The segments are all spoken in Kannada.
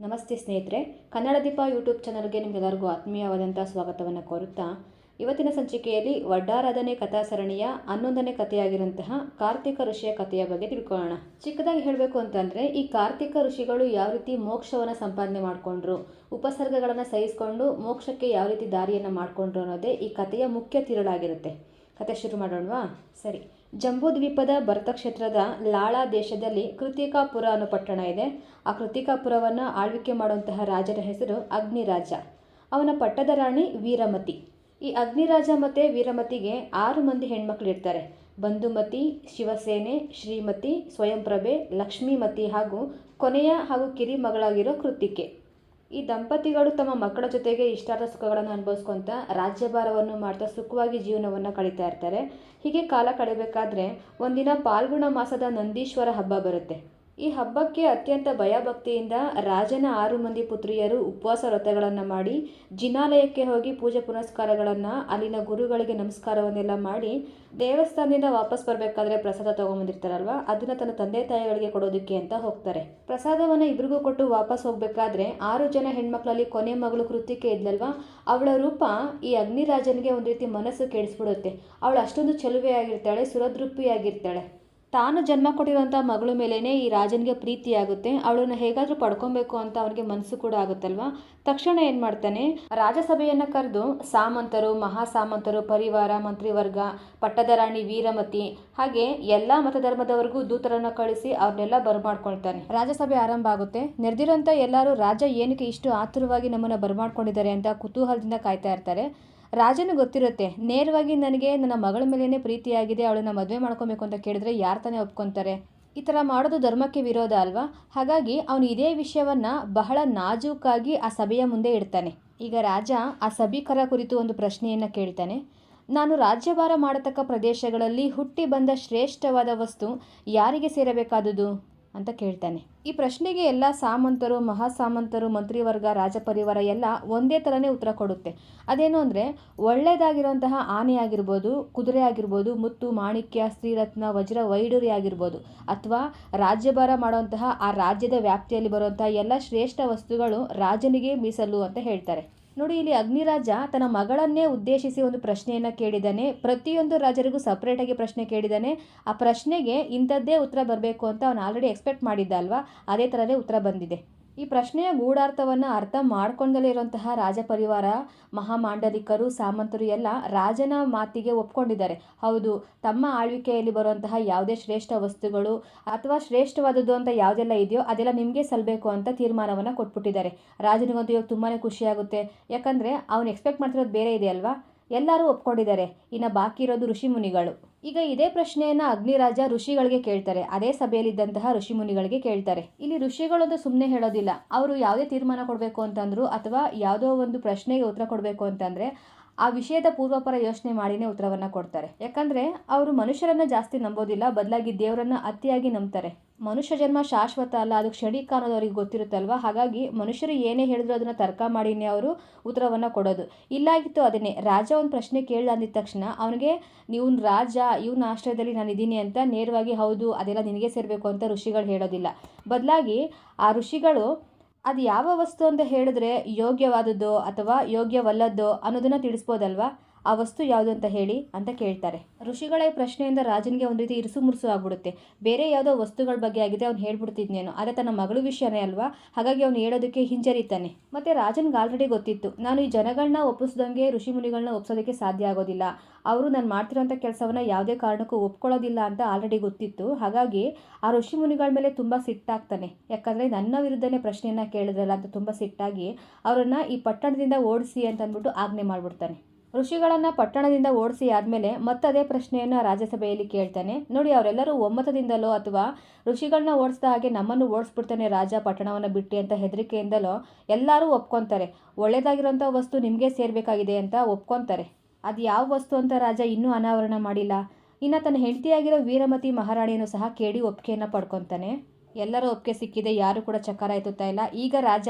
ನಮಸ್ತೆ ಸ್ನೇಹಿತರೆ, ಕನ್ನಡ ದೀಪ ಯೂಟ್ಯೂಬ್ ಚಾನಲ್ಗೆ ನಿಮಗೆಲ್ಲರಿಗೂ ಆತ್ಮೀಯವಾದಂಥ ಸ್ವಾಗತವನ್ನು ಕೋರುತ್ತಾ, ಇವತ್ತಿನ ಸಂಚಿಕೆಯಲ್ಲಿ ವಡ್ಡಾರಾಧನೆ ಕಥಾ ಸರಣಿಯ ಹನ್ನೊಂದನೇ ಕಥೆಯಾಗಿರುವಂತಹ ಕಾರ್ತಿಕ ಋಷಿಯ ಕಥೆಯ ಬಗ್ಗೆ ತಿಳ್ಕೊಳ್ಳೋಣ. ಚಿಕ್ಕದಾಗಿ ಹೇಳಬೇಕು ಅಂತಂದರೆ, ಈ ಕಾರ್ತಿಕ ಋಷಿಗಳು ಯಾವ ರೀತಿ ಮೋಕ್ಷವನ್ನು ಸಂಪಾದನೆ ಮಾಡಿಕೊಂಡ್ರು, ಉಪಸರ್ಗಗಳನ್ನು ಸಹಿಸಿಕೊಂಡು ಮೋಕ್ಷಕ್ಕೆ ಯಾವ ರೀತಿ ದಾರಿಯನ್ನು ಮಾಡಿಕೊಂಡ್ರು ಅನ್ನೋದೇ ಈ ಕಥೆಯ ಮುಖ್ಯ ತಿರುಳಾಗಿರುತ್ತೆ. ಕತೆ ಶುರು ಮಾಡೋಣವಾ? ಸರಿ. ಜಂಬೂದ್ವೀಪದ ಭರತ ಕ್ಷೇತ್ರದ ಲಾಳಾ ದೇಶದಲ್ಲಿ ಕೃತಿಕಾಪುರ ಅನ್ನೋ ಪಟ್ಟಣ ಇದೆ. ಆ ಕೃತಿಕಾಪುರವನ್ನು ಆಳ್ವಿಕೆ ಮಾಡುವಂತಹ ರಾಜರ ಹೆಸರು ಅಗ್ನಿರಾಜ. ಅವನ ಪಟ್ಟದ ರಾಣಿ ವೀರಮತಿ. ಈ ಅಗ್ನಿರಾಜ ಮತ್ತು ವೀರಮತಿಗೆ ಆರು ಮಂದಿ ಹೆಣ್ಮಕ್ಳು ಇರ್ತಾರೆ. ಬಂಧುಮತಿ, ಶಿವಸೇನೆ, ಶ್ರೀಮತಿ, ಸ್ವಯಂಪ್ರಭೆ, ಲಕ್ಷ್ಮೀಮತಿ ಹಾಗೂ ಕೊನೆಯ ಹಾಗೂ ಕಿರಿ ಮಗಳಾಗಿರೋ ಕೃತಿಕೆ. ಈ ದಂಪತಿಗಳು ತಮ್ಮ ಮಕ್ಕಳ ಜೊತೆಗೆ ಇಷ್ಟಾರ್ಥ ಸುಖಗಳನ್ನು ಅನುಭವಿಸ್ಕೊಂತ ರಾಜ್ಯಭಾರವನ್ನು ಮಾಡ್ತಾ ಸುಖವಾಗಿ ಜೀವನವನ್ನು ಕಳೀತಾ ಇರ್ತಾರೆ. ಹೀಗೆ ಕಾಲ ಕಳೆಯಬೇಕಾದ್ರೆ ಒಂದಿನ ಪಾಲ್ಗುಣ ಮಾಸದ ನಂದೀಶ್ವರ ಹಬ್ಬ ಬರುತ್ತೆ. ಈ ಹಬ್ಬಕ್ಕೆ ಅತ್ಯಂತ ಭಯಭಕ್ತಿಯಿಂದ ರಾಜನ ಆರು ಮಂದಿ ಪುತ್ರಿಯರು ಉಪವಾಸ ವ್ರತಗಳನ್ನು ಮಾಡಿ ಜಿನಾಲಯಕ್ಕೆ ಹೋಗಿ ಪೂಜೆ ಪುನಸ್ಕಾರಗಳನ್ನು ಅಲ್ಲಿನ ಗುರುಗಳಿಗೆ ನಮಸ್ಕಾರವನ್ನೆಲ್ಲ ಮಾಡಿ ದೇವಸ್ಥಾನದಿಂದ ವಾಪಸ್ ಬರಬೇಕಾದ್ರೆ ಪ್ರಸಾದ ತೊಗೊಂಬಂದಿರ್ತಾರಲ್ವ? ಅದನ್ನು ತನ್ನ ತಂದೆ ತಾಯಿಗಳಿಗೆ ಕೊಡೋದಕ್ಕೆ ಅಂತ ಹೋಗ್ತಾರೆ. ಪ್ರಸಾದವನ್ನು ಇಬ್ರಿಗೂ ಕೊಟ್ಟು ವಾಪಸ್ ಹೋಗಬೇಕಾದ್ರೆ ಆರು ಜನ ಹೆಣ್ಮಕ್ಳಲ್ಲಿ ಕೊನೆ ಮಗಳು ಕೃತಿಕೆ ಇದ್ಲಲ್ವ? ಅವಳ ರೂಪ ಈ ಅಗ್ನಿರಾಜನಿಗೆ ಒಂದು ರೀತಿ ಮನಸ್ಸು ಕೆಡಿಸ್ಬಿಡುತ್ತೆ. ಅವಳು ಅಷ್ಟೊಂದು ಚಲುವೆಯಾಗಿರ್ತಾಳೆ ಆಗಿರ್ತಾಳೆ ಸುರದೃಪ್ಪಿಯಾಗಿರ್ತಾಳೆ ತಾನು ಜನ್ಮ ಕೊಟ್ಟಿರುವಂಥ ಮಗಳ ಮೇಲೇ ಈ ರಾಜನಿಗೆ ಪ್ರೀತಿಯಾಗುತ್ತೆ. ಅವಳನ್ನು ಹೇಗಾದರೂ ಪಡ್ಕೊಬೇಕು ಅಂತ ಅವನಿಗೆ ಮನಸ್ಸು ಕೂಡ ಆಗುತ್ತಲ್ವಾ? ತಕ್ಷಣ ಏನು ಮಾಡ್ತಾನೆ? ರಾಜಸಭೆಯನ್ನು ಕರೆದು ಸಾಮಂತರು, ಮಹಾಸಾಮಂತರು, ಪರಿವಾರ, ಮಂತ್ರಿವರ್ಗ, ಪಟ್ಟದ ರಾಣಿ ವೀರಮತಿ, ಹಾಗೆ ಎಲ್ಲ ಮತಧರ್ಮದವರೆಗೂ ದೂತರನ್ನು ಕಳಿಸಿ ಅವ್ರನ್ನೆಲ್ಲ ಬರಮಾಡ್ಕೊಳ್ತಾನೆ. ರಾಜಸಭೆ ಆರಂಭ ಆಗುತ್ತೆ. ನೆರೆದಿರೋಂಥ ಎಲ್ಲರೂ ರಾಜ ಏನಕ್ಕೆ ಇಷ್ಟು ಆತುರವಾಗಿ ನಮ್ಮನ್ನು ಬರಮಾಡ್ಕೊಂಡಿದ್ದಾರೆ ಅಂತ ಕುತೂಹಲದಿಂದ ಕಾಯ್ತಾ ಇರ್ತಾರೆ. ರಾಜನು ಗೊತ್ತಿರುತ್ತೆ, ನೇರವಾಗಿ ನನಗೆ ನನ್ನ ಮಗಳ ಮೇಲೇ ಪ್ರೀತಿಯಾಗಿದೆ, ಅವಳನ್ನ ಮದುವೆ ಮಾಡ್ಕೊಬೇಕು ಅಂತ ಕೇಳಿದ್ರೆ ಯಾರು ತಾನೇ ಒಪ್ಕೊತಾರೆ? ಈ ಥರ ಮಾಡೋದು ಧರ್ಮಕ್ಕೆ ವಿರೋಧ ಅಲ್ವಾ? ಹಾಗಾಗಿ ಅವನು ಇದೇ ವಿಷಯವನ್ನು ಬಹಳ ನಾಜೂಕಾಗಿ ಆ ಸಭೆಯ ಮುಂದೆ ಇಡ್ತಾನೆ. ಈಗ ರಾಜ ಆ ಸಭಿಕರ ಕುರಿತು ಒಂದು ಪ್ರಶ್ನೆಯನ್ನು ಕೇಳ್ತಾನೆ. ನಾನು ರಾಜ್ಯಭಾರ ಮಾಡತಕ್ಕ ಪ್ರದೇಶಗಳಲ್ಲಿ ಹುಟ್ಟಿ ಬಂದ ಶ್ರೇಷ್ಠವಾದ ವಸ್ತು ಯಾರಿಗೆ ಸೇರಬೇಕಾದುದು? ಅಂತ ಕೇಳ್ತಾನೆ. ಈ ಪ್ರಶ್ನೆಗೆ ಎಲ್ಲ ಸಾಮಂತರು, ಮಹಾಸಾಮಂತರು, ಮಂತ್ರಿವರ್ಗ, ರಾಜಪರಿವಾರ ಎಲ್ಲ ಒಂದೇ ಥರನೇ ಉತ್ತರ ಕೊಡುತ್ತೆ. ಅದೇನು ಅಂದರೆ ಒಳ್ಳೆಯದಾಗಿರುವಂತಹ ಆನೆ ಆಗಿರ್ಬೋದು ಕುದುರೆ ಆಗಿರ್ಬೋದು, ಮುತ್ತು, ಮಾಣಿಕ್ಯ, ಸ್ತ್ರೀರತ್ನ, ವಜ್ರ ವೈಡೂರಿ ಆಗಿರ್ಬೋದು, ಅಥವಾ ರಾಜ್ಯಭಾರ ಮಾಡುವಂತಹ ಆ ರಾಜ್ಯದ ವ್ಯಾಪ್ತಿಯಲ್ಲಿ ಬರುವಂತಹ ಎಲ್ಲ ಶ್ರೇಷ್ಠ ವಸ್ತುಗಳು ರಾಜನಿಗೆ ಮೀಸಲು ಅಂತ ಹೇಳ್ತಾರೆ. ನೋಡಿ, ಇಲ್ಲಿ ಅಗ್ನಿರಾಜ ತನ್ನ ಮಗಳನ್ನೇ ಉದ್ದೇಶಿಸಿ ಒಂದು ಪ್ರಶ್ನೆಯನ್ನು ಕೇಳಿದ್ದಾನೆ ಪ್ರತಿಯೊಂದು ರಾಜರಿಗೂ ಸಪ್ರೇಟಾಗಿ ಪ್ರಶ್ನೆ ಕೇಳಿದ್ದಾನೆ ಆ ಪ್ರಶ್ನೆಗೆ ಇಂಥದ್ದೇ ಉತ್ತರ ಬರಬೇಕು ಅಂತ ಅವನು ಆಲ್ರೆಡಿ ಎಕ್ಸ್ಪೆಕ್ಟ್ ಮಾಡಿದ್ದ ಅಲ್ವಾ? ಅದೇ ಥರನೇ ಉತ್ತರ ಬಂದಿದೆ. ಈ ಪ್ರಶ್ನೆಯ ಗೂಢಾರ್ಥವನ್ನು ಅರ್ಥ ಮಾಡ್ಕೊಂಡಲೇ ಇರುವಂತಹ ರಾಜಪರಿವಾರ, ಮಹಾಮಾಂಡಲಿಕರು, ಸಾಮಂತರು ಎಲ್ಲ ರಾಜನ ಮಾತಿಗೆ ಒಪ್ಕೊಂಡಿದ್ದಾರೆ. ಹೌದು, ತಮ್ಮ ಆಳ್ವಿಕೆಯಲ್ಲಿ ಬರುವಂತಹ ಯಾವುದೇ ಶ್ರೇಷ್ಠ ವಸ್ತುಗಳು ಅಥವಾ ಶ್ರೇಷ್ಠವಾದದ್ದು ಅಂತ ಯಾವುದೆಲ್ಲ ಇದೆಯೋ ಅದೆಲ್ಲ ನಿಮಗೆ ಸಲ್ಲಬೇಕು ಅಂತ ತೀರ್ಮಾನವನ್ನು ಕೊಟ್ಬಿಟ್ಟಿದ್ದಾರೆ. ರಾಜನಿಗಂತೂ ಇವಾಗ ತುಂಬಾ ಖುಷಿಯಾಗುತ್ತೆ. ಯಾಕಂದರೆ ಅವನು ಎಕ್ಸ್ಪೆಕ್ಟ್ ಮಾಡ್ತಿರೋದು ಬೇರೆ ಇದೆ ಅಲ್ವಾ? ಎಲ್ಲರೂ ಒಪ್ಕೊಂಡಿದ್ದಾರೆ. ಇನ್ನು ಬಾಕಿ ಇರೋದು ಋಷಿ ಮುನಿಗಳು. ಈಗ ಇದೇ ಪ್ರಶ್ನೆಯನ್ನು ಅಗ್ನಿರಾಜ ಋಷಿಗಳಿಗೆ ಕೇಳ್ತಾರೆ. ಅದೇ ಸಭೆಯಲ್ಲಿದ್ದಂತಹ ಋಷಿ ಮುನಿಗಳಿಗೆ ಕೇಳ್ತಾರೆ. ಇಲ್ಲಿ ಋಷಿಗಳಂತೂ ಸುಮ್ಮನೆ ಹೇಳೋದಿಲ್ಲ. ಅವರು ಯಾವುದೇ ತೀರ್ಮಾನ ಕೊಡಬೇಕು ಅಂತಂದ್ರು ಅಥವಾ ಯಾವುದೋ ಒಂದು ಪ್ರಶ್ನೆಗೆ ಉತ್ತರ ಕೊಡಬೇಕು ಅಂತಂದ್ರೆ ಆ ವಿಷಯದ ಪೂರ್ವಪರ ಯೋಚನೆ ಮಾಡಿನೇ ಉತ್ತರವನ್ನು ಕೊಡ್ತಾರೆ. ಯಾಕಂದರೆ ಅವರು ಮನುಷ್ಯರನ್ನ ಜಾಸ್ತಿ ನಂಬೋದಿಲ್ಲ, ಬದಲಾಗಿ ದೇವರನ್ನ ಅತಿಯಾಗಿ ನಂಬ್ತಾರೆ. ಮನುಷ್ಯ ಜನ್ಮ ಶಾಶ್ವತ ಅಲ್ಲ, ಅದು ಕ್ಷಣಿಕ ಅನ್ನೋದು ಅವ್ರಿಗೆ ಗೊತ್ತಿರುತ್ತಲ್ವ? ಹಾಗಾಗಿ ಮನುಷ್ಯರು ಏನೇ ಹೇಳಿದ್ರು ಅದನ್ನು ತರ್ಕ ಮಾಡಿನೇ ಅವರು ಉತ್ತರವನ್ನು ಕೊಡೋದು. ಇಲ್ಲಾಗಿತ್ತು ಅದನ್ನೇ. ರಾಜ ಒಂದು ಪ್ರಶ್ನೆ ಕೇಳ್ದ ಅಂದಿದ ತಕ್ಷಣ ಅವನಿಗೆ ನೀವು ರಾಜ, ಇವನ ಆಶ್ರಯದಲ್ಲಿ ನಾನು ಇದ್ದೀನಿ ಅಂತ ನೇರವಾಗಿ, ಹೌದು, ಅದೆಲ್ಲ ನಿನಗೆ ಸೇರಬೇಕು ಅಂತ ಋಷಿಗಳು ಹೇಳೋದಿಲ್ಲ. ಬದಲಾಗಿ ಆ ಋಷಿಗಳು ಅದು ಯಾವ ವಸ್ತು ಅಂತ ಹೇಳಿದ್ರೆ ಯೋಗ್ಯವಾದದ್ದೋ ಅಥವಾ ಯೋಗ್ಯವಲ್ಲದ್ದೋ ಅನ್ನೋದನ್ನು ತಿಳಿಸ್ಬೋದಲ್ವಾ? ಆ ವಸ್ತು ಯಾವುದು ಅಂತ ಹೇಳಿ ಅಂತ ಕೇಳ್ತಾರೆ. ಋಷಿಗಳ ಪ್ರಶ್ನೆಯಿಂದ ರಾಜನಿಗೆ ಒಂದು ರೀತಿ ಇರಿಸು ಮುರುಸು ಆಗ್ಬಿಡುತ್ತೆ. ಬೇರೆ ಯಾವುದೋ ವಸ್ತುಗಳ ಬಗ್ಗೆ ಆಗಿದೆ, ಅವ್ನು ಹೇಳ್ಬಿಡ್ತಿದ್ನೇನು ಆದರೆ ತನ್ನ ಮಗಳು ವಿಷಯನೇ ಅಲ್ವಾ? ಹಾಗಾಗಿ ಅವ್ನು ಹೇಳೋದಕ್ಕೆ ಹಿಂಜರಿತಾನೆ. ಮತ್ತೆ ರಾಜನ್ಗೆ ಆಲ್ರೆಡಿ ಗೊತ್ತಿತ್ತು, ನಾನು ಈ ಜನಗಳನ್ನ ಒಪ್ಪಿಸ್ದಂಗೆ ಋಷಿ ಮುನಿಗಳನ್ನ ಒಪ್ಸೋದಕ್ಕೆ ಸಾಧ್ಯ ಆಗೋದಿಲ್ಲ. ಅವರು ನಾನು ಮಾಡ್ತಿರೋಂಥ ಕೆಲಸವನ್ನು ಯಾವುದೇ ಕಾರಣಕ್ಕೂ ಒಪ್ಕೊಳ್ಳೋದಿಲ್ಲ ಅಂತ ಆಲ್ರೆಡಿ ಗೊತ್ತಿತ್ತು. ಹಾಗಾಗಿ ಆ ಋಷಿ ಮುನಿಗಳ ಮೇಲೆ ತುಂಬ ಸಿಟ್ಟಾಗ್ತಾನೆ. ಯಾಕಂದರೆ ನನ್ನ ವಿರುದ್ಧನೇ ಪ್ರಶ್ನೆಯನ್ನು ಕೇಳಿದ್ರಲ್ಲ ಅಂತ ತುಂಬ ಸಿಟ್ಟಾಗಿ, ಅವರನ್ನು ಈ ಪಟ್ಟಣದಿಂದ ಓಡಿಸಿ ಅಂತ ಅಂದ್ಬಿಟ್ಟು ಆಜ್ಞೆ ಮಾಡಿಬಿಡ್ತಾನೆ. ಋಷಿಗಳನ್ನು ಪಟ್ಟಣದಿಂದ ಓಡಿಸಿ ಆದಮೇಲೆ ಮತ್ತದೇ ಪ್ರಶ್ನೆಯನ್ನು ರಾಜ್ಯಸಭೆಯಲ್ಲಿ ಕೇಳ್ತಾನೆ. ನೋಡಿ, ಅವರೆಲ್ಲರೂ ಒಮ್ಮತದಿಂದಲೋ ಅಥವಾ ಋಷಿಗಳನ್ನ ಓಡಿಸಿದ ಹಾಗೆ ನಮ್ಮನ್ನು ಓಡಿಸ್ಬಿಡ್ತಾನೆ ರಾಜ ಪಟ್ಟಣವನ್ನು ಬಿಟ್ಟು ಅಂತ ಹೆದರಿಕೆಯಿಂದಲೋ ಎಲ್ಲರೂ ಒಪ್ಕೊತಾರೆ. ಒಳ್ಳೆಯದಾಗಿರುವಂಥ ವಸ್ತು ನಿಮಗೆ ಸೇರಬೇಕಾಗಿದೆ ಅಂತ ಒಪ್ಕೊತಾರೆ. ಅದು ಯಾವ ವಸ್ತು ಅಂತ ರಾಜ ಇನ್ನೂ ಅನಾವರಣ ಮಾಡಿಲ್ಲ. ಇನ್ನು ತನ್ನ ಹೆಂಡತಿಯಾಗಿರೋ ವೀರಮತಿ ಮಹಾರಾಣಿಯನ್ನು ಸಹ ಕೇಳಿ ಒಪ್ಪಿಗೆಯನ್ನು ಪಡ್ಕೊತಾನೆ. ಎಲ್ಲರ ಒಪ್ಪಿಗೆ ಸಿಕ್ಕಿದೆ, ಯಾರು ಕೂಡ ಚಕಾರ ಎತ್ತುತ್ತಾ ಇಲ್ಲ. ಈಗ ರಾಜ,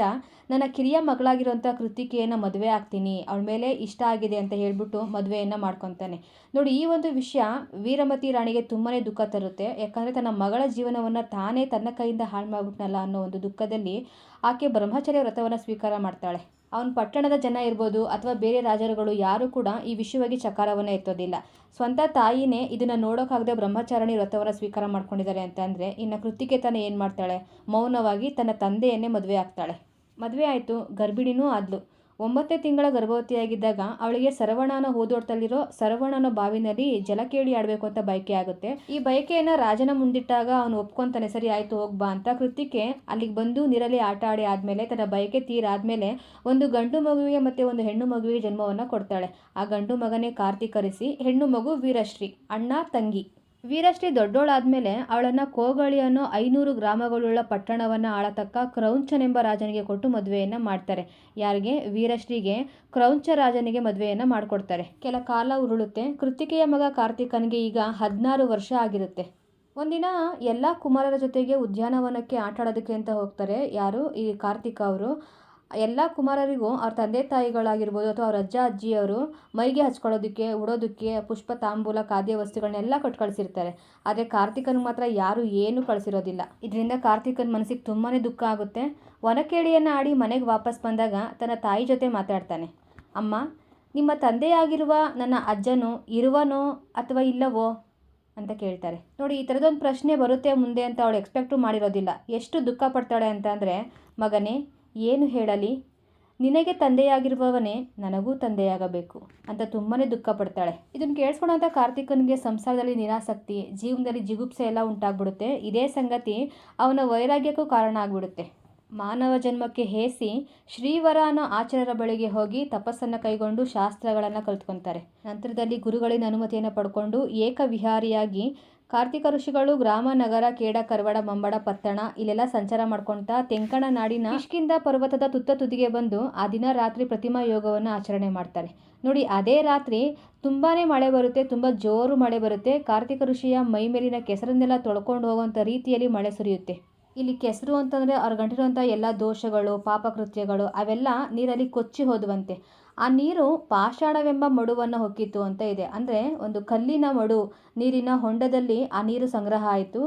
ನನ್ನ ಕಿರಿಯ ಮಗಳಾಗಿರುವಂಥ ಕೃತಿಕೆಯನ್ನು ಮದುವೆ ಆಗ್ತೀನಿ. ಅವಳ ಮೇಲೆ ಇಷ್ಟ ಆಗಿದೆ ಅಂತ ಹೇಳಿಬಿಟ್ಟು ಮದುವೆಯನ್ನು ಮಾಡ್ಕೊತಾನೆ. ನೋಡಿ, ಈ ಒಂದು ವಿಷಯ ವೀರಮತಿ ರಾಣಿಗೆ ತುಂಬಾ ದುಃಖ ತರುತ್ತೆ. ಯಾಕಂದರೆ ತನ್ನ ಮಗಳ ಜೀವನವನ್ನು ತಾನೇ ತನ್ನ ಕೈಯಿಂದ ಹಾಳು ಮಾಡ್ಬಿಟ್ನಲ್ಲ ಅನ್ನೋ ಒಂದು ದುಃಖದಲ್ಲಿ ಆಕೆ ಬ್ರಹ್ಮಚರ್ಯ ವ್ರತವನ್ನು ಸ್ವೀಕಾರ ಮಾಡ್ತಾಳೆ. ಅವನ ಪಟ್ಟಣದ ಜನ ಇರ್ಬೋದು ಅಥವಾ ಬೇರೆ ರಾಜರುಗಳು ಯಾರೂ ಕೂಡ ಈ ವಿಷಯವಾಗಿ ಚಕಾರವನ್ನು ಎತ್ತೋದಿಲ್ಲ. ಸ್ವಂತ ತಾಯಿನೇ ಇದನ್ನು ನೋಡೋಕ್ಕಾಗದೆ ಬ್ರಹ್ಮಚಾರಣಿ ವ್ರತವನ್ನು ಸ್ವೀಕಾರ ಮಾಡ್ಕೊಂಡಿದ್ದಾರೆ ಅಂತಂದರೆ ಇನ್ನು ಕೃತಿಕೆ ತಾನೇ ಏನು ಮಾಡ್ತಾಳೆ? ಮೌನವಾಗಿ ತನ್ನ ತಂದೆಯನ್ನೇ ಮದುವೆ ಆಗ್ತಾಳೆ. ಮದುವೆ ಆಯಿತು, ಗರ್ಭಿಣಿನೂ ಆದ್ಲು. ಒಂಬತ್ತನೇ ತಿಂಗಳ ಗರ್ಭವತಿಯಾಗಿದ್ದಾಗ ಅವಳಿಗೆ ಸರವಣನ ಹೋದೋಟದಲ್ಲಿರೋ ಸರವಣನ ಬಾವಿನಲ್ಲಿ ಜಲ ಕೇಳಿ ಆಡಬೇಕು ಅಂತ ಬಯಕೆ ಆಗುತ್ತೆ. ಈ ಬಯಕೆಯನ್ನು ರಾಜನ ಮುಂದಿಟ್ಟಾಗ ಅವನು ಒಪ್ಕೊಂತಾನೆ, ಸರಿ ಆಯಿತು ಹೋಗ್ಬಾ ಅಂತ ಕೃತಿಕೆ ಅಲ್ಲಿಗೆ ಬಂದು ನೀರಲ್ಲಿ ಆಟ ಆಡಿ ಆದಮೇಲೆ ತನ್ನ ಬಯಕೆ ತೀರಾದ್ಮೇಲೆ ಒಂದು ಗಂಡು ಮಗುವಿಗೆ ಮತ್ತು ಒಂದು ಹೆಣ್ಣು ಮಗುವಿಗೆ ಜನ್ಮವನ್ನು ಕೊಡ್ತಾಳೆ. ಆ ಗಂಡು ಮಗನೇ ಕಾರ್ತಿಕರಿಸಿ, ಹೆಣ್ಣು ಮಗು ವೀರಶ್ರೀ, ಅಣ್ಣ, ತಂಗಿ. ವೀರಶ್ರೀ ದೊಡ್ಡೋಳಾದ್ಮೇಲೆ ಅವಳನ್ನು ಕೋಗಳಿ ಅನ್ನೋ ಐನೂರು ಗ್ರಾಮಗಳುಳ್ಳ ಪಟ್ಟಣವನ್ನು ಆಳತಕ್ಕ ಕ್ರೌಂಚನೆಂಬ ರಾಜನಿಗೆ ಕೊಟ್ಟು ಮದುವೆಯನ್ನು ಮಾಡ್ತಾರೆ. ಯಾರಿಗೆ? ವೀರಶ್ರೀಗೆ ಕ್ರೌಂಚ ರಾಜನಿಗೆ ಮದುವೆಯನ್ನು ಮಾಡಿಕೊಡ್ತಾರೆ. ಕೆಲ ಕಾಲ ಉರುಳುತ್ತೆ. ಕೃತಿಕೆಯ ಮಗ ಕಾರ್ತಿಕನಿಗೆ ಈಗ ಹದಿನಾರು ವರ್ಷ ಆಗಿರುತ್ತೆ. ಒಂದಿನ ಎಲ್ಲ ಕುಮಾರರ ಜೊತೆಗೆ ಉದ್ಯಾನವನಕ್ಕೆ ಆಟಾಡೋದಕ್ಕೆ ಅಂತ ಹೋಗ್ತಾರೆ. ಯಾರು? ಈ ಕಾರ್ತಿಕ ಅವರು. ಎಲ್ಲ ಕುಮಾರರಿಗೂ ಅವ್ರ ತಂದೆ ತಾಯಿಗಳಾಗಿರ್ಬೋದು ಅಥವಾ ಅವ್ರ ಅಜ್ಜ, ಅಜ್ಜಿಯವರು ಮೈಗೆ ಹಚ್ಕೊಳ್ಳೋದಕ್ಕೆ, ಉಡೋದಕ್ಕೆ, ಪುಷ್ಪ, ತಾಂಬೂಲ, ಖಾದ್ಯ ವಸ್ತುಗಳನ್ನೆಲ್ಲ ಕೊಟ್ಟು ಕಳಿಸಿರ್ತಾರೆ. ಆದರೆ ಕಾರ್ತಿಕನಿಗೆ ಮಾತ್ರ ಯಾರೂ ಏನೂ ಕಳಿಸಿರೋದಿಲ್ಲ. ಇದರಿಂದ ಕಾರ್ತಿಕನ ಮನಸ್ಸಿಗೆ ತುಂಬಾ ದುಃಖ ಆಗುತ್ತೆ. ಒನಕೇಳಿಯನ್ನು ಆಡಿ ಮನೆಗೆ ವಾಪಸ್ ಬಂದಾಗ ತನ್ನ ತಾಯಿ ಜೊತೆ ಮಾತಾಡ್ತಾನೆ. ಅಮ್ಮ, ನಿಮ್ಮ ತಂದೆಯಾಗಿರುವ ನನ್ನ ಅಜ್ಜನು ಇರುವನೋ ಅಥವಾ ಇಲ್ಲವೋ? ಅಂತ ಕೇಳ್ತಾರೆ. ನೋಡಿ, ಈ ಥರದೊಂದು ಪ್ರಶ್ನೆ ಬರುತ್ತೆ ಮುಂದೆ ಅಂತ ಅವಳು ಎಕ್ಸ್ಪೆಕ್ಟು ಮಾಡಿರೋದಿಲ್ಲ. ಎಷ್ಟು ದುಃಖ ಪಡ್ತಾಳೆ ಅಂತ ಅಂದರೆ, ಮಗನೇ ಏನು ಹೇಳಲಿ? ನಿನಗೆ ತಂದೆಯಾಗಿರುವವನೇ ನನಗೂ ತಂದೆಯಾಗಬೇಕು ಅಂತ ತುಂಬಾ ದುಃಖ ಪಡ್ತಾಳೆ. ಇದನ್ನು ಕೇಳಿಸ್ಕೊಳೋಂಥ ಕಾರ್ತಿಕನಿಗೆ ಸಂಸಾರದಲ್ಲಿ ನಿರಾಸಕ್ತಿ, ಜೀವನದಲ್ಲಿ ಜಿಗುಪ್ಸೆ ಎಲ್ಲ ಉಂಟಾಗ್ಬಿಡುತ್ತೆ. ಇದೇ ಸಂಗತಿ ಅವನ ವೈರಾಗ್ಯಕ್ಕೂ ಕಾರಣ ಆಗಿಬಿಡುತ್ತೆ. ಮಾನವ ಜನ್ಮಕ್ಕೆ ಹೇಸಿ ಶ್ರೀವರ ಅನ್ನೋ ಆಚಾರ್ಯರ ಬಳಿಗೆ ಹೋಗಿ ತಪಸ್ಸನ್ನು ಕೈಗೊಂಡು ಶಾಸ್ತ್ರಗಳನ್ನು ಕಲ್ತ್ಕೊತಾರೆ. ನಂತರದಲ್ಲಿ ಗುರುಗಳಿನ ಅನುಮತಿಯನ್ನು ಪಡ್ಕೊಂಡು ಏಕವಿಹಾರಿಯಾಗಿ ಕಾರ್ತಿಕ ಋಷಿಗಳು ಗ್ರಾಮ, ನಗರ, ಕೇಡ, ಕರ್ವಡ, ಮಂಬಡ, ಪತ್ತಣ ಇಲ್ಲೆಲ್ಲ ಸಂಚಾರ ಮಾಡ್ಕೊಳ್ತಾ ತೆಂಕಣ ನಾಡಿನ ಇಷ್ಕಿಂದ ಪರ್ವತದ ತುತ್ತ ತುದಿಗೆ ಬಂದು ಆ ದಿನ ರಾತ್ರಿ ಪ್ರತಿಮಾ ಯೋಗವನ್ನು ಆಚರಣೆ ಮಾಡ್ತಾರೆ. ನೋಡಿ, ಅದೇ ರಾತ್ರಿ ತುಂಬಾ ಮಳೆ ಬರುತ್ತೆ, ತುಂಬ ಜೋರು ಮಳೆ ಬರುತ್ತೆ. ಕಾರ್ತಿಕ ಋಷಿಯ ಮೈ ಮೇಲಿನ ಕೆಸರನ್ನೆಲ್ಲ ತೊಳ್ಕೊಂಡು ಹೋಗುವಂಥ ರೀತಿಯಲ್ಲಿ ಮಳೆ ಸುರಿಯುತ್ತೆ. ಇಲ್ಲಿ ಕೆಸರು ಅಂತಂದರೆ ಅವ್ರ ಗಂಟಿರುವಂಥ ಎಲ್ಲ ದೋಷಗಳು, ಪಾಪಕೃತ್ಯಗಳು, ಅವೆಲ್ಲ ನೀರಲ್ಲಿ ಕೊಚ್ಚಿ ಹೋದುವಂತೆ. ಆ ನೀರು ಪಾಷಾಣವೆಂಬ ಮಡುವನ್ನು ಹೊಕ್ಕಿತ್ತು ಅಂತ ಇದೆ. ಅಂದರೆ ಒಂದು ಕಲ್ಲಿನ ಮಡು, ನೀರಿನ ಹೊಂಡದಲ್ಲಿ ಆ ನೀರು ಸಂಗ್ರಹ ಆಯಿತು.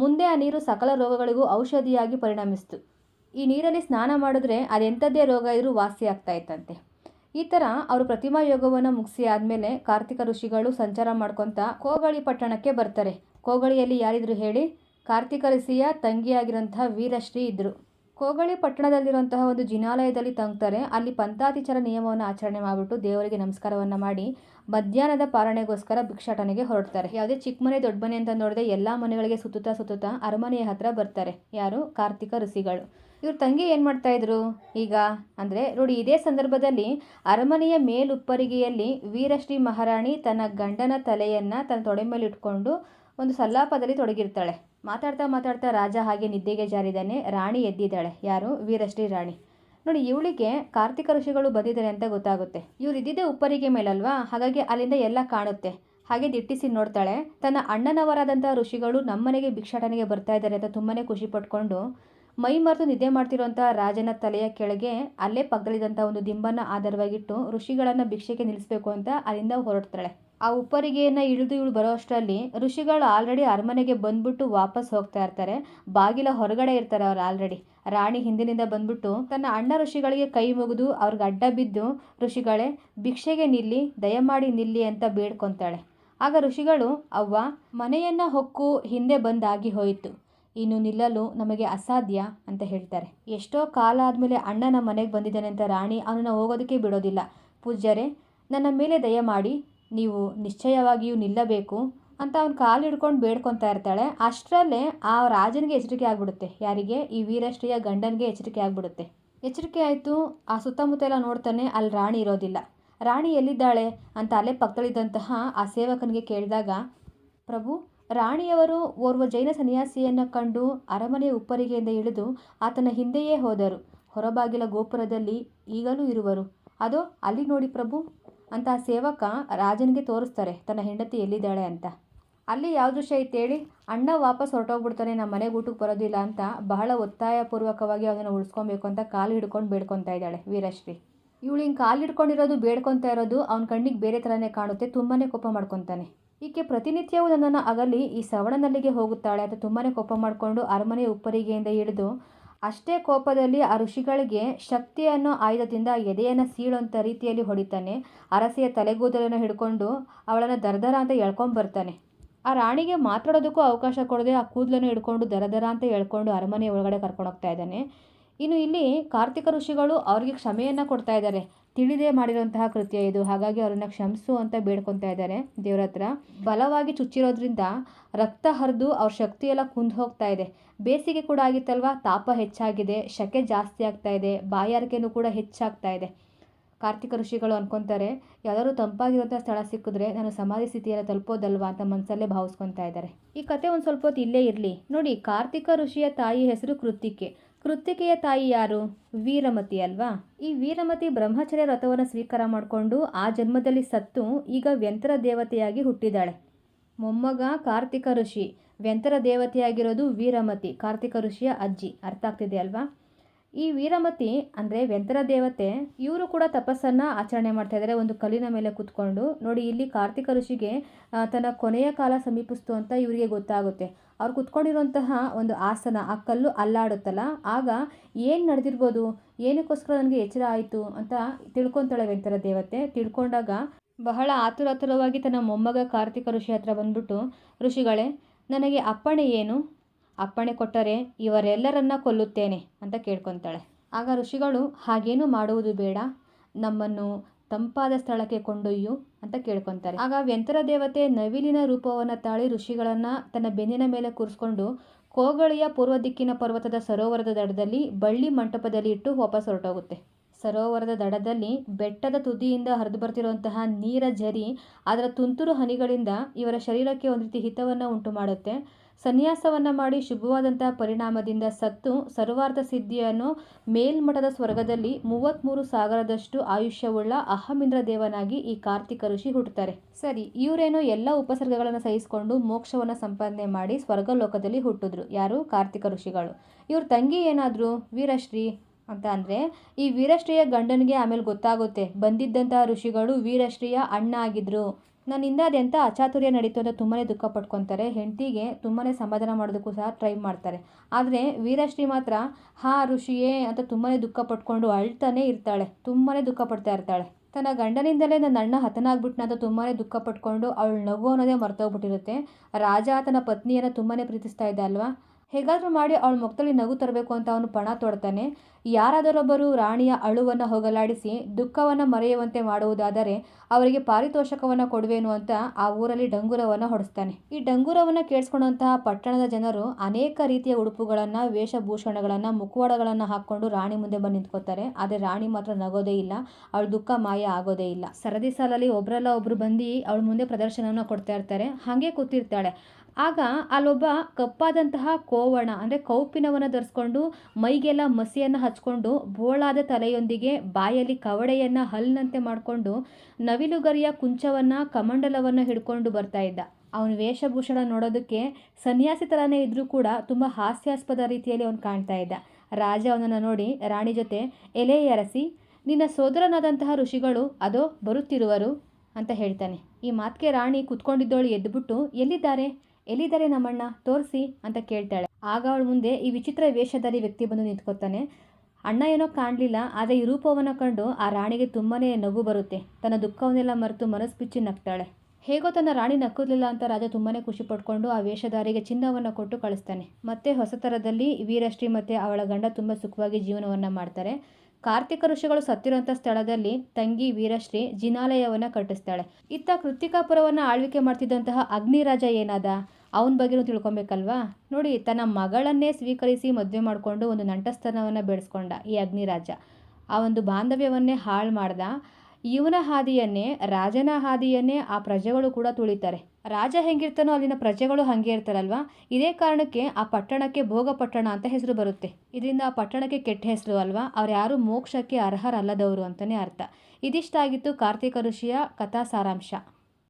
ಮುಂದೆ ಆ ನೀರು ಸಕಲ ರೋಗಗಳಿಗೂ ಔಷಧಿಯಾಗಿ ಪರಿಣಮಿಸಿತು. ಈ ನೀರಲ್ಲಿ ಸ್ನಾನ ಮಾಡಿದ್ರೆ ಅದೆಂಥದ್ದೇ ರೋಗ ಇದ್ರೂ ವಾಸಿ ಆಗ್ತಾ ಇತ್ತಂತೆ. ಈ ಥರ ಅವರು ಪ್ರತಿಮಾ ಯೋಗವನ್ನು ಮುಗಿಸಿ ಆದಮೇಲೆ ಕಾರ್ತಿಕ ಋಷಿಗಳು ಸಂಚಾರ ಮಾಡ್ಕೊತ ಕೋಗಳಿ ಪಟ್ಟಣಕ್ಕೆ ಬರ್ತಾರೆ. ಕೋಗಳಿಯಲ್ಲಿ ಯಾರಿದ್ರು ಹೇಳಿ, ಕಾರ್ತಿಕ ಋಷಿಯ ತಂಗಿಯಾಗಿರೋಂತಹ ವೀರಶ್ರೀ ಇದ್ದರು ಕೋಗಳಿ ಪಟ್ಟಣದಲ್ಲಿರುವಂತಹ ಒಂದು ಜಿನಾಲಯದಲ್ಲಿ ತಂಗ್ತಾರೆ ಅಲ್ಲಿ ಪಂಥಾತಿಚರ ನಿಯಮವನ್ನು ಆಚರಣೆ ಮಾಡಿಬಿಟ್ಟು ದೇವರಿಗೆ ನಮಸ್ಕಾರವನ್ನು ಮಾಡಿ ಮಧ್ಯಾಹ್ನದ ಪಾಲನೆಗೋಸ್ಕರ ಭಿಕ್ಷಾಟನೆಗೆ ಹೊರಡ್ತಾರೆ. ಯಾವುದೇ ಚಿಕ್ಕ ಮನೆ ದೊಡ್ಡ ಮನೆ ಅಂತ ನೋಡಿದ್ರೆ ಎಲ್ಲ ಮನೆಗಳಿಗೆ ಸುತ್ತುತ್ತಾ ಸುತ್ತುತ್ತಾ ಅರಮನೆಯ ಹತ್ರ ಬರ್ತಾರೆ. ಯಾರು? ಕಾರ್ತಿಕ ಋಷಿಗಳು. ಇವ್ರ ತಂಗಿ ಏನು ಮಾಡ್ತಾ ಇದ್ರು? ಈಗ ಅಂದರೆ ನೋಡಿ, ಇದೇ ಸಂದರ್ಭದಲ್ಲಿ ಅರಮನೆಯ ಮೇಲುಪ್ಪರಿಗೆಯಲ್ಲಿ ವೀರಶ್ರೀ ಮಹಾರಾಣಿ ತನ್ನ ಗಂಡನ ತಲೆಯನ್ನು ತನ್ನ ತೊಡೆ ಮೇಲೆ ಇಟ್ಕೊಂಡು ಒಂದು ಸಲ್ಲಾಪದಲ್ಲಿ ತೊಡಗಿರ್ತಾಳೆ. ಮಾತಾಡ್ತಾ ಮಾತಾಡ್ತಾ ರಾಜ ಹಾಗೆ ನಿದ್ದೆಗೆ ಜಾರಿದ್ದಾನೆ. ರಾಣಿ ಎದ್ದಿದ್ದಾಳೆ. ಯಾರು? ವೀರಶ್ರೀ ರಾಣಿ. ನೋಡಿ, ಇವಳಿಗೆ ಕಾರ್ತಿಕ ಋಷಿಗಳು ಬಂದಿದ್ದಾರೆ ಅಂತ ಗೊತ್ತಾಗುತ್ತೆ. ಇವ್ರು ಇದ್ದಿದ್ದೆ ಉಪ್ಪರಿಗೆ ಮೇಲಲ್ವಾ? ಹಾಗಾಗಿ ಅಲ್ಲಿಂದ ಎಲ್ಲ ಕಾಣುತ್ತೆ. ಹಾಗೆ ದಿಟ್ಟಿಸಿ ನೋಡ್ತಾಳೆ. ತನ್ನ ಅಣ್ಣನವರಾದಂಥ ಋಷಿಗಳು ನಮ್ಮನೆಗೆ ಭಿಕ್ಷಾಟನೆಗೆ ಬರ್ತಾ ಇದ್ದಾರೆ ಅಂತ ತುಂಬಾ ಖುಷಿ ಪಟ್ಕೊಂಡು ಮೈ ಮರೆತು ನಿದ್ದೆ ಮಾಡ್ತಿರೋಂಥ ರಾಜನ ತಲೆಯ ಕೆಳಗೆ ಅಲ್ಲೇ ಪಕ್ಕದಲ್ಲಿದ್ದಂಥ ಒಂದು ದಿಂಬನ್ನು ಆಧಾರವಾಗಿಟ್ಟು ಋಷಿಗಳನ್ನು ಭಿಕ್ಷೆಗೆ ನಿಲ್ಲಿಸಬೇಕು ಅಂತ ಅಲ್ಲಿಂದ ಹೊರಡ್ತಾಳೆ. ಆ ಉಪ್ಪರಿಗೆಯನ್ನು ಇಳಿದು ಇವಳು ಬರೋ ಅಷ್ಟರಲ್ಲಿ ಋಷಿಗಳು ಆಲ್ರೆಡಿ ಅರಮನೆಗೆ ಬಂದ್ಬಿಟ್ಟು ವಾಪಸ್ ಹೋಗ್ತಾ ಇರ್ತಾರೆ. ಬಾಗಿಲ ಹೊರಗಡೆ ಇರ್ತಾರೆ ಅವ್ರು ಆಲ್ರೆಡಿ ರಾಣಿ ಹಿಂದಿನಿಂದ ಬಂದ್ಬಿಟ್ಟು ತನ್ನ ಅಣ್ಣ ಋಷಿಗಳಿಗೆ ಕೈ ಮುಗಿದು ಅವ್ರಿಗೆ ಅಡ್ಡ ಬಿದ್ದು, ಋಷಿಗಳೇ, ಭಿಕ್ಷೆಗೆ ನಿಲ್ಲಿ, ದಯಮಾಡಿ ನಿಲ್ಲಿ ಅಂತ ಬೇಡ್ಕೊತಾಳೆ. ಆಗ ಋಷಿಗಳು, ಅವ್ವ, ಮನೆಯನ್ನ ಹೊಕ್ಕು ಹಿಂದೆ ಬಂದಾಗಿ ಹೋಯಿತು. ಇನ್ನು ನಿಲ್ಲಲು ನಮಗೆ ಅಸಾಧ್ಯ ಅಂತ ಹೇಳ್ತಾರೆ. ಎಷ್ಟೋ ಕಾಲ ಆದಮೇಲೆ ಅಣ್ಣನ ಮನೆಗೆ ಬಂದಿದ್ದಾನೆ ಅಂತ ರಾಣಿ ಅವನನ್ನು ಹೋಗೋದಕ್ಕೆ ಬಿಡೋದಿಲ್ಲ. ಪೂಜ್ಯರೇ, ನನ್ನ ಮೇಲೆ ದಯಮಾಡಿ ನೀವು ನಿಶ್ಚಯವಾಗಿಯೂ ನಿಲ್ಲಬೇಕು ಅಂತ ಅವ್ನ ಕಾಲು ಹಿಡ್ಕೊಂಡು ಬೇಡ್ಕೊತಾ ಇರ್ತಾಳೆ. ಅಷ್ಟರಲ್ಲೇ ಆ ರಾಜನಿಗೆ ಎಚ್ಚರಿಕೆ ಆಗ್ಬಿಡುತ್ತೆ. ಯಾರಿಗೆ? ಈ ವೀರಶ್ರೀಯ ಗಂಡನಿಗೆ ಎಚ್ಚರಿಕೆ ಆಗ್ಬಿಡುತ್ತೆ. ಎಚ್ಚರಿಕೆ ಆಯಿತು, ಆ ಸುತ್ತಮುತ್ತ ಎಲ್ಲ ನೋಡ್ತಾನೆ ಅಲ್ಲಿ ರಾಣಿ ಇರೋದಿಲ್ಲ. ರಾಣಿ ಎಲ್ಲಿದ್ದಾಳೆ ಅಂತ ಅಲ್ಲೇ ಪಕ್ಕದಲ್ಲಿದ್ದಂತಹ ಆ ಸೇವಕನಿಗೆ ಕೇಳಿದಾಗ, ಪ್ರಭು, ರಾಣಿಯವರು ಓರ್ವ ಜೈನ ಸನ್ಯಾಸಿಯನ್ನು ಕಂಡು ಅರಮನೆ ಉಪ್ಪರಿಗೆಯಿಂದ ಇಳಿದು ಆತನ ಹಿಂದೆಯೇ ಹೋದರು. ಹೊರಬಾಗಿಲ ಗೋಪುರದಲ್ಲಿ ಈಗಲೂ ಇರುವರು. ಅದೋ ಅಲ್ಲಿ ನೋಡಿ ಪ್ರಭು ಅಂತ ಸೇವಕ ರಾಜನಿಗೆ ತೋರಿಸ್ತಾರೆ, ತನ್ನ ಹೆಂಡತಿ ಎಲ್ಲಿದ್ದಾಳೆ ಅಂತ. ಅಲ್ಲಿ ಯಾವ ದೃಶ್ಯ ಹೇಳಿ? ಅಣ್ಣ ವಾಪಸ್ ಹೊರಟೋಗ್ಬಿಡ್ತಾನೆ, ನಮ್ಮ ಮನೆಗೆ ಊಟಕ್ಕೆ ಬರೋದಿಲ್ಲ ಅಂತ ಬಹಳ ಒತ್ತಾಯಪೂರ್ವಕವಾಗಿ ಅವನನ್ನು ಉಳಿಸ್ಕೊಬೇಕು ಅಂತ ಕಾಲು ಹಿಡ್ಕೊಂಡು ಬೇಡ್ಕೊತಾ ಇದ್ದಾಳೆ ವೀರಶ್ರೀ. ಇವಳು ಹಿಂಗೆ ಕಾಲು ಹಿಡ್ಕೊಂಡಿರೋದು, ಬೇಡ್ಕೊತಾ ಇರೋದು ಅವ್ನ ಕಣ್ಣಿಗೆ ಬೇರೆ ಥರನೇ ಕಾಣುತ್ತೆ ತುಂಬಾ ಕೋಪ ಮಾಡ್ಕೊತಾನೆ. ಈಕೆ ಪ್ರತಿನಿತ್ಯವೂ ನನ್ನನ್ನು ಅಗಲಿ ಈ ಸವಣನಲ್ಲಿಗೆ ಹೋಗುತ್ತಾಳೆ ಅಂತ ತುಂಬಾ ಕೋಪ ಮಾಡಿಕೊಂಡು ಅರಮನೆ ಉಪ್ಪರಿಗೆಯಿಂದ ಇಳಿದು ಅಷ್ಟೇ ಕೋಪದಲ್ಲಿ ಆ ಋಷಿಗಳಿಗೆ ಶಕ್ತಿಯನ್ನು ಆಯುಧದಿಂದ ಎದೆಯನ್ನು ಸೀಳುವಂಥ ರೀತಿಯಲ್ಲಿ ಹೊಡಿತಾನೆ. ಅರಸೆಯ ತಲೆಗೂದಲನ್ನು ಹಿಡ್ಕೊಂಡು ಅವಳನ್ನು ದರದರ ಅಂತ ಎಳ್ಕೊಂಬರ್ತಾನೆ. ಆ ರಾಣಿಗೆ ಮಾತಾಡೋದಕ್ಕೂ ಅವಕಾಶ ಕೊಡದೆ ಆ ಕೂದಲನ್ನು ಹಿಡ್ಕೊಂಡು ದರದರ ಅಂತ ಎಳ್ಕೊಂಡು ಅರಮನೆ ಒಳಗಡೆ ಕರ್ಕೊಂಡು ಹೋಗ್ತಾ ಇದ್ದಾನೆ. ಇನ್ನು ಇಲ್ಲಿ ಕಾರ್ತಿಕ ಋಷಿಗಳು ಅವ್ರಿಗೆ ಕ್ಷಮೆಯನ್ನು ಕೊಡ್ತಾ ಇದ್ದಾರೆ. ತಿಳಿದೇ ಮಾಡಿರುವಂತಹ ಕೃತ್ಯ ಇದು. ಹಾಗಾಗಿ ಅವ್ರನ್ನ ಕ್ಷಮಿಸು ಅಂತ ಬೇಡ್ಕೊತಾ ಇದ್ದಾರೆ ದೇವ್ರ ಹತ್ರ. ಬಲವಾಗಿ ಚುಚ್ಚಿರೋದ್ರಿಂದ ರಕ್ತ ಹರಿದು ಅವ್ರ ಶಕ್ತಿ ಎಲ್ಲ ಕುಂದು ಹೋಗ್ತಾ ಇದೆ. ಬೇಸಿಗೆ ಕೂಡ ಆಗಿತ್ತಲ್ವಾ? ತಾಪ ಹೆಚ್ಚಾಗಿದೆ, ಶಕೆ ಜಾಸ್ತಿ ಆಗ್ತಾ ಇದೆ, ಬಾಯಾರಿಕೆನೂ ಕೂಡ ಹೆಚ್ಚಾಗ್ತಾ ಇದೆ. ಕಾರ್ತಿಕ ಋಷಿಗಳು ಅನ್ಕೊಂತಾರೆ, ಯಾವ್ದಾದ್ರು ತಂಪಾಗಿರುವಂಥ ಸ್ಥಳ ಸಿಕ್ಕಿದ್ರೆ ನಾನು ಸಮಾಧಿ ಸ್ಥಿತಿಯನ್ನು ತಲುಪೋದಲ್ವಾ ಅಂತ ಮನಸ್ಸಲ್ಲೇ ಭಾವಿಸ್ಕೊತಾ ಇದ್ದಾರೆ. ಈ ಕತೆ ಒಂದು ಸ್ವಲ್ಪ ಹೊತ್ತು ಇಲ್ಲೇ ಇರಲಿ. ನೋಡಿ, ಕಾರ್ತಿಕ ಋಷಿಯ ತಾಯಿ ಹೆಸರು ಕೃತ್ತಿಕೆ ಕೃತ್ತಿಕೆಯ ತಾಯಿ ಯಾರು? ವೀರಮತಿ ಅಲ್ವಾ? ಈ ವೀರಮತಿ ಬ್ರಹ್ಮಚರ್ಯ ವ್ರತವನ್ನು ಸ್ವೀಕಾರ ಮಾಡಿಕೊಂಡು ಆ ಜನ್ಮದಲ್ಲಿ ಸತ್ತು ಈಗ ವ್ಯಂತರ ದೇವತೆಯಾಗಿ ಹುಟ್ಟಿದಾಳೆ. ಮೊಮ್ಮಗ ಕಾರ್ತಿಕ ಋಷಿ. ವ್ಯಂತರ ದೇವತೆಯಾಗಿರೋದು ವೀರಮತಿ, ಕಾರ್ತಿಕ ಋಷಿಯ ಅಜ್ಜಿ. ಅರ್ಥ ಆಗ್ತಿದೆ ಅಲ್ವಾ? ಈ ವೀರಮತಿ ಅಂದರೆ ವ್ಯಂತರ ದೇವತೆ. ಇವರು ಕೂಡ ತಪಸ್ಸನ್ನು ಆಚರಣೆ ಮಾಡ್ತಾ ಇದ್ದಾರೆ ಒಂದು ಕಲ್ಲಿನ ಮೇಲೆ ಕೂತ್ಕೊಂಡು. ನೋಡಿ, ಇಲ್ಲಿ ಕಾರ್ತಿಕ ಋಷಿಗೆ ತನ್ನ ಕೊನೆಯ ಕಾಲ ಸಮೀಪಿಸ್ತು ಅಂತ ಇವರಿಗೆ ಗೊತ್ತಾಗುತ್ತೆ. ಅವ್ರು ಕುತ್ಕೊಂಡಿರುವಂತಹ ಒಂದು ಆಸನ ಆ ಕಲ್ಲು ಅಲ್ಲಾಡುತ್ತಲ್ಲ, ಆಗ ಏನು ನಡೆದಿರ್ಬೋದು? ಏನಕ್ಕೋಸ್ಕರ ನನಗೆ ಎಚ್ಚರ ಆಯಿತು ಅಂತ ತಿಳ್ಕೊತಾಳೆ ವ್ಯಂತರ ದೇವತೆ. ತಿಳ್ಕೊಂಡಾಗ ಬಹಳ ಆತುರಾತುರವಾಗಿ ತನ್ನ ಮೊಮ್ಮಗ ಕಾರ್ತಿಕ ಋಷಿ ಹತ್ರ ಬಂದ್ಬಿಟ್ಟು, ಋಷಿಗಳೇ, ನನಗೆ ಅಪ್ಪಣೆ ಏನು? ಅಪ್ಪಣೆ ಕೊಟ್ಟರೆ ಇವರೆಲ್ಲರನ್ನ ಕೊಲ್ಲುತ್ತೇನೆ ಅಂತ ಕೇಳ್ಕೊತಾಳೆ. ಆಗ ಋಷಿಗಳು, ಹಾಗೇನೂ ಮಾಡುವುದು ಬೇಡ. ನಮ್ಮನ್ನು ತಂಪಾದ ಸ್ಥಳಕ್ಕೆ ಕೊಂಡೊಯ್ಯು ಅಂತ ಕೇಳ್ಕೊತಾರೆ. ಆಗ ವ್ಯಂತರ ದೇವತೆ ನವಿಲಿನ ರೂಪವನ್ನು ತಾಳಿ ಋಷಿಗಳನ್ನು ತನ್ನ ಬೆನ್ನಿನ ಮೇಲೆ ಕೂರಿಸ್ಕೊಂಡು ಕೋಗಳಿಯ ಪೂರ್ವ ದಿಕ್ಕಿನ ಪರ್ವತದ ಸರೋವರದ ದಡದಲ್ಲಿ ಬಳ್ಳಿ ಮಂಟಪದಲ್ಲಿ ಇಟ್ಟು ವಾಪಸ್ ಹೊರಟೋಗುತ್ತೆ. ಸರೋವರದ ದಡದಲ್ಲಿ ಬೆಟ್ಟದ ತುದಿಯಿಂದ ಹರಿದು ಬರ್ತಿರುವಂತಹ ನೀರ ಜರಿ ಅದರ ತುಂತುರು ಹನಿಗಳಿಂದ ಇವರ ಶರೀರಕ್ಕೆ ಒಂದು ರೀತಿ ಹಿತವನ್ನು ಉಂಟು ಮಾಡುತ್ತೆ ಸನ್ಯಾಸವನ್ನು ಮಾಡಿ ಶುಭವಾದಂತಹ ಪರಿಣಾಮದಿಂದ ಸತ್ತು ಸರ್ವಾರ್ಥ ಸಿದ್ಧಿಯನ್ನು ಮೇಲ್ಮಠದ ಸ್ವರ್ಗದಲ್ಲಿ ಮೂವತ್ತ್ಮೂರು ಸಾಗರದಷ್ಟು ಆಯುಷ್ಯವುಳ್ಳ ಅಹಮಿಂದ್ರ ದೇವನಾಗಿ ಈ ಕಾರ್ತಿಕ ಋಷಿ ಹುಟ್ಟುತ್ತಾರೆ. ಸರಿ, ಇವರೇನೋ ಎಲ್ಲ ಉಪಸರ್ಗಗಳನ್ನು ಸಹಿಸಿಕೊಂಡು ಮೋಕ್ಷವನ್ನು ಸಂಪಾದನೆ ಮಾಡಿ ಸ್ವರ್ಗಲೋಕದಲ್ಲಿ ಹುಟ್ಟಿದ್ರು. ಯಾರು? ಕಾರ್ತಿಕ ಋಷಿಗಳು. ಇವ್ರ ತಂಗಿ ಏನಾದರೂ? ವೀರಶ್ರೀ ಅಂತ ಅಂದರೆ, ಈ ವೀರಶ್ರೀಯ ಗಂಡನಿಗೆ ಆಮೇಲೆ ಗೊತ್ತಾಗುತ್ತೆ. ಬಂದಿದ್ದಂತಹ ಋಷಿಗಳು ವೀರಶ್ರೀಯ ಅಣ್ಣ ಆಗಿದ್ರು. ನನ್ನಿಂದ ಅದೆಂಥ ಅಚಾತುರ್ಯ ನಡೀತು ಅಂತ ತುಂಬಾ ದುಃಖ ಪಟ್ಕೊತಾರೆ. ಹೆಂಡತಿಗೆ ತುಂಬಾ ಸಮಾಧಾನ ಮಾಡೋದಕ್ಕೂ ಸಹ ಟ್ರೈ ಮಾಡ್ತಾರೆ. ಆದರೆ ವೀರಶ್ರೀ ಮಾತ್ರ, ಹಾ ಋಷಿಯೇ ಅಂತ ತುಂಬಾ ದುಃಖ ಪಟ್ಕೊಂಡು ಅಳ್ತಾನೆ ಇರ್ತಾಳೆ. ತುಂಬಾ ದುಃಖ ಪಡ್ತಾ ಇರ್ತಾಳೆ. ತನ್ನ ಗಂಡನಿಂದಲೇ ನನ್ನ ಅಣ್ಣ ಹತನಾಗ್ಬಿಟ್ನ ಅಂತ ತುಂಬಾ ದುಃಖ ಪಟ್ಕೊಂಡು ಅವಳು ನಗು ಅನ್ನೋದೇ ಮರ್ತೋಗ್ಬಿಟ್ಟಿರುತ್ತೆ. ರಾಜ ತನ್ನ ಪತ್ನಿಯನ್ನು ತುಂಬಾ ಪ್ರೀತಿಸ್ತಾ ಇದ್ದ ಅಲ್ವಾ? ಹೇಗಾದರೂ ಮಾಡಿ ಅವಳ ಮುಖದಲ್ಲಿ ನಗು ತರಬೇಕು ಅಂತ ಅವನು ಪಣ ತೊಡ್ತಾನೆ. ಯಾರಾದರೊಬ್ಬರು ರಾಣಿಯ ಅಳುವನ್ನು ಹೋಗಲಾಡಿಸಿ ದುಃಖವನ್ನು ಮರೆಯುವಂತೆ ಮಾಡುವುದಾದರೆ ಅವರಿಗೆ ಪಾರಿತೋಷಕವನ್ನು ಕೊಡುವೆನು ಅಂತ ಆ ಊರಲ್ಲಿ ಡಂಗುರವನ್ನು ಹೊಡೆಸ್ತಾನೆ. ಈ ಡಂಗುರವನ್ನು ಕೇಳಿಸ್ಕೊಂಡಂತಹ ಪಟ್ಟಣದ ಜನರು ಅನೇಕ ರೀತಿಯ ಉಡುಪುಗಳನ್ನು, ವೇಷಭೂಷಣಗಳನ್ನು, ಮುಖವಾಡಗಳನ್ನು ಹಾಕ್ಕೊಂಡು ರಾಣಿ ಮುಂದೆ ಬಂದು ನಿಂತ್ಕೋತಾರೆ ಆದರೆ ರಾಣಿ ಮಾತ್ರ ನಗೋದೇ ಇಲ್ಲ, ಅವಳ ದುಃಖ ಮಾಯ ಆಗೋದೇ ಇಲ್ಲ. ಸರದಿ ಸಾಲಲ್ಲಿ ಒಬ್ಬರಲ್ಲ ಒಬ್ಬರು ಬಂದು ಅವಳ ಮುಂದೆ ಪ್ರದರ್ಶನವನ್ನು ಕೊಡ್ತಾ ಇರ್ತಾರೆ. ಹಾಗೆ ಕೂತಿರ್ತಾಳೆ. ಆಗ ಅಲ್ಲೊಬ್ಬ ಕಪ್ಪಾದಂತಹ ಕೋವಣ, ಅಂದರೆ ಕೌಪಿನವನ್ನು ಧರಿಸ್ಕೊಂಡು ಮೈಗೆಲ್ಲ ಮಸಿಯನ್ನು ಹಚ್ಕೊಂಡು ಬೋಳಾದ ತಲೆಯೊಂದಿಗೆ ಬಾಯಲ್ಲಿ ಕವಡೆಯನ್ನು ಹಲ್ಲಿನಂತೆ ಮಾಡಿಕೊಂಡು ನವಿಲುಗರಿಯ ಕುಂಚವನ್ನು, ಕಮಂಡಲವನ್ನು ಹಿಡ್ಕೊಂಡು ಬರ್ತಾ ಇದ್ದ. ಅವನ ವೇಷಭೂಷಣ ನೋಡೋದಕ್ಕೆ ಸನ್ಯಾಸಿ ಥರನೇ ಇದ್ದರೂ ಕೂಡ ತುಂಬ ಹಾಸ್ಯಾಸ್ಪದ ರೀತಿಯಲ್ಲಿ ಅವನು ಕಾಣ್ತಾ ಇದ್ದ. ರಾಜ ಅವನನ್ನು ನೋಡಿ ರಾಣಿ ಜೊತೆ, ಎಲೆ ಎರಸಿ ನಿನ್ನ ಸೋದರನಾದಂತಹ ಋಷಿಗಳು ಅದೋ ಬರುತ್ತಿರುವರು ಅಂತ ಹೇಳ್ತಾನೆ. ಈ ಮಾತಿಗೆ ರಾಣಿ ಕುತ್ಕೊಂಡಿದ್ದೋಳು ಎದ್ದುಬಿಟ್ಟು ಎಲ್ಲಿದ್ದಾರೆ? ಎಲ್ಲಿದ್ದಾರೆ ನಮ್ಮಣ್ಣ? ತೋರಿಸಿ ಅಂತ ಕೇಳ್ತಾಳೆ. ಆಗ ಅವಳ ಮುಂದೆ ಈ ವಿಚಿತ್ರ ವೇಷಧಾರಿ ವ್ಯಕ್ತಿ ಬಂದು ನಿಂತ್ಕೋತಾನೆ. ಅಣ್ಣ ಏನೋ ಕಾಣಲಿಲ್ಲ, ಆದರೆ ಈ ರೂಪವನ್ನು ಕಂಡು ಆ ರಾಣಿಗೆ ತುಂಬಾ ನಗು ಬರುತ್ತೆ. ತನ್ನ ದುಃಖವನ್ನೆಲ್ಲ ಮರೆತು ಮನಸ್ಸು ಬಿಚ್ಚಿ ನಗ್ತಾಳೆ. ಹೇಗೋ ತನ್ನ ರಾಣಿ ನಕ್ಕುದಿಲ್ಲ ಅಂತ ರಾಜ ತುಂಬಾ ಖುಷಿ ಪಟ್ಕೊಂಡು ಆ ವೇಷಧಾರಿಗೆ ಚಿನ್ನವನ್ನು ಕೊಟ್ಟು ಕಳಿಸ್ತಾನೆ. ಮತ್ತೆ ಹೊಸ ಥರದಲ್ಲಿ ವೀರಶ್ರೀ ಮತ್ತು ಅವಳ ಗಂಡ ತುಂಬ ಸುಖವಾಗಿ ಜೀವನವನ್ನು ಮಾಡ್ತಾರೆ. ಕಾರ್ತಿಕ ಋಷಿಗಳು ಸತ್ತಿರುವಂಥ ಸ್ಥಳದಲ್ಲಿ ತಂಗಿ ವೀರಶ್ರೀ ಜಿನಾಲಯವನ್ನು ಕಟ್ಟಿಸ್ತಾಳೆ. ಇತ್ತ ಕೃತಿಕಾಪುರವನ್ನು ಆಳ್ವಿಕೆ ಮಾಡ್ತಿದ್ದಂತಹ ಅಗ್ನಿರಾಜ ಏನಾದ? ಅವನ ಬಗ್ಗೆನೂ ತಿಳ್ಕೊಬೇಕಲ್ವಾ? ನೋಡಿ, ತನ್ನ ಮಗಳನ್ನೇ ಸ್ವೀಕರಿಸಿ ಮದುವೆ ಮಾಡಿಕೊಂಡು ಒಂದು ನಂಟಸ್ತನವನ್ನು ಬೆಳೆಸ್ಕೊಂಡ ಈ ಅಗ್ನಿರಾಜ. ಆ ಒಂದು ಬಾಂಧವ್ಯವನ್ನೇ ಹಾಳು ಮಾಡ್ದ. ಇವನ ಹಾದಿಯನ್ನೇ, ರಾಜನ ಹಾದಿಯನ್ನೇ ಆ ಪ್ರಜೆಗಳು ಕೂಡ ತುಳಿತಾರೆ. ರಾಜ ಹೆಂಗಿರ್ತಾನೋ ಅಲ್ಲಿನ ಪ್ರಜೆಗಳು ಹಾಗೆ ಇರ್ತಾರಲ್ವಾ? ಇದೇ ಕಾರಣಕ್ಕೆ ಆ ಪಟ್ಟಣಕ್ಕೆ ಭೋಗ ಪಟ್ಟಣ ಅಂತ ಹೆಸರು ಬರುತ್ತೆ. ಇದರಿಂದ ಆ ಪಟ್ಟಣಕ್ಕೆ ಕೆಟ್ಟ ಹೆಸರು ಅಲ್ವಾ? ಅವ್ರು ಯಾರು ಮೋಕ್ಷಕ್ಕೆ ಅರ್ಹರಲ್ಲದವರು ಅಂತಲೇ ಅರ್ಥ. ಇದಿಷ್ಟಾಗಿತ್ತು ಕಾರ್ತಿಕ ಋಷಿಯ ಕಥಾ ಸಾರಾಂಶ.